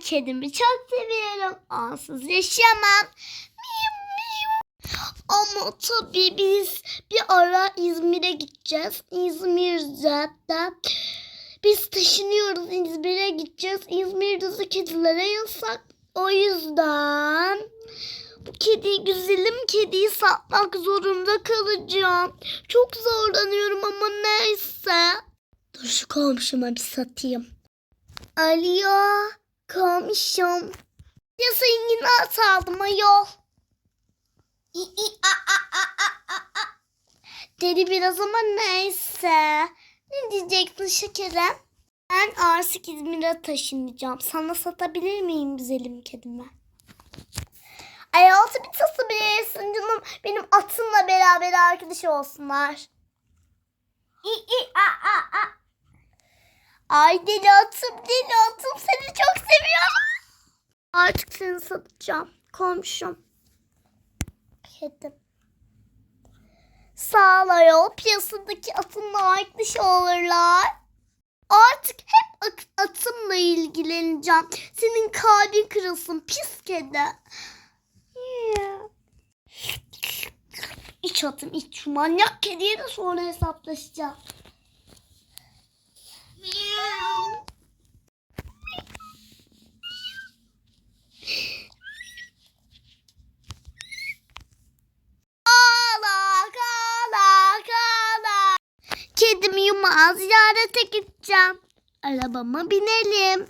kedimi çok seviyorum. Onsuz yaşayamam. Ama tabii biz bir ara İzmir'e gideceğiz. İzmir'de de biz taşınıyoruz İzmir'e gideceğiz. İzmir'de kedilere yasak. O yüzden bu kediyi güzelim kediyi satmak zorunda kalacağım. Çok zorlanıyorum ama neyse. Dur şu komşuma bir satayım. Alo komşum. Ya sen yine at aldım ayol. İ, i, a, a, a, a, a. Deli biraz ama neyse. Ne diyeceksin şekerim? Ben artık İzmir'e taşınacağım. Sana satabilir miyim güzelim kedime? Ay altı bir tası bilirsin canım. Benim atımla beraber arkadaş olsunlar. İ, i, a, a, a. Ay deli atım deli atım seni çok seviyorum. Artık seni satacağım komşum. Kedim. Sağ ol ayol piyasadaki atımla arkadaş olurlar. Artık hep atımla ilgileneceğim. Senin kalbin kırılsın pis kedi. Yeah. İç atım iç şu manyak kediye de sonra hesaplaşacağım. Kedim yumağı ziyarete gideceğim. Arabama binelim.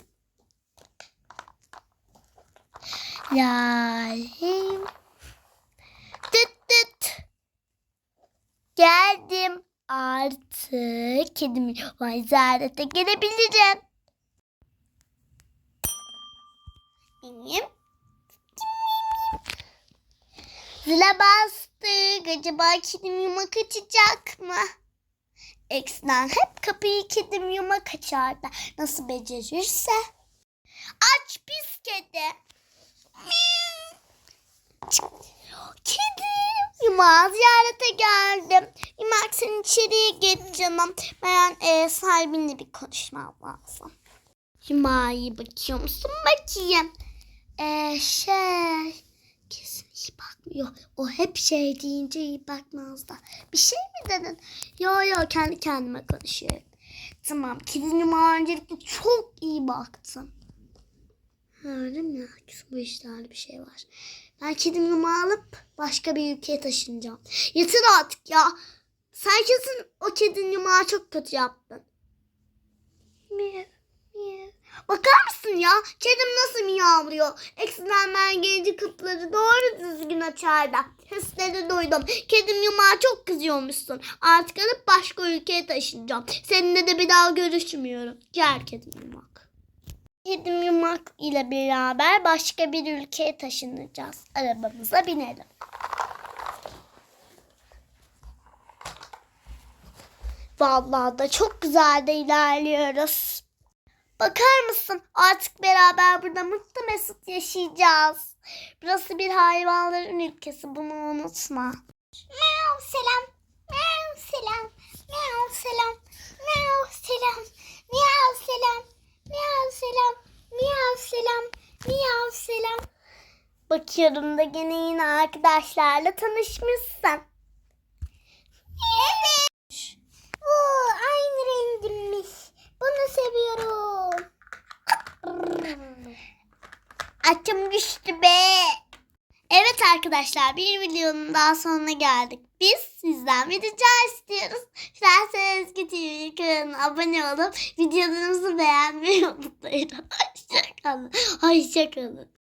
Lalim. Tıt tıt. Geldim. Artık kedimi yumağı ziyarete gelebilirim. Benim. Zile bastık. Acaba kedim yumak açacak mı? Eksten hep kapıyı kedim yumak açardı. Nasıl becerirse. Aç pis kedi. Kedim. Yumağa ziyarete geldim. Yumak sen içeriye geç canım. Ben e, sahibinle bir konuşmam lazım. Yumağa iyi bakıyor musun? Bakayım. E, şey... Bakmıyor. O hep şey deyince iyi bakmaz da. Bir şey mi dedin? Yo yo kendi kendime konuşuyorum. Tamam. Kedinin öncelikle çok iyi baktım. Öyle mi? Bu işlerde bir şey var. Ben kedimi alıp başka bir ülkeye taşınacağım. Yeter artık ya. Sen kesin o kedinin yumağı çok kötü yaptın. Miyav, miyav. Bakar mısın ya? Kedim nasıl miyavlıyor? Eksiden ben gelince kapıları doğru düzgün açardı. Sesleri duydum. Kedim yumağa çok kızıyormuşsun. Artık alıp başka ülkeye taşınacağım. Seninle de bir daha görüşmüyorum. Gel kedim yumak. Kedim yumak ile beraber başka bir ülkeye taşınacağız. Arabamıza binelim. Vallahi da çok güzel de ilerliyoruz. Bakar mısın? Artık beraber burada mutlu mesut yaşayacağız. Burası bir hayvanların ülkesi. Bunu unutma. Meow selam. Meow selam. Meow selam. Meow selam. Meow selam. Meow selam. Meow selam. Meow selam. Bakıyorum da gene yine arkadaşlarla tanışmışsın. Evet. Oo, aynı rengimmiş. Bunu seviyorum. Açım düştü be. Evet arkadaşlar bir videonun daha sonuna geldik. Biz sizden bir rica istiyoruz. Şerseniz TV kanalına abone olup videolarımızı beğenmeyi unutmayın. Hoşçakalın. Hoşçakalın.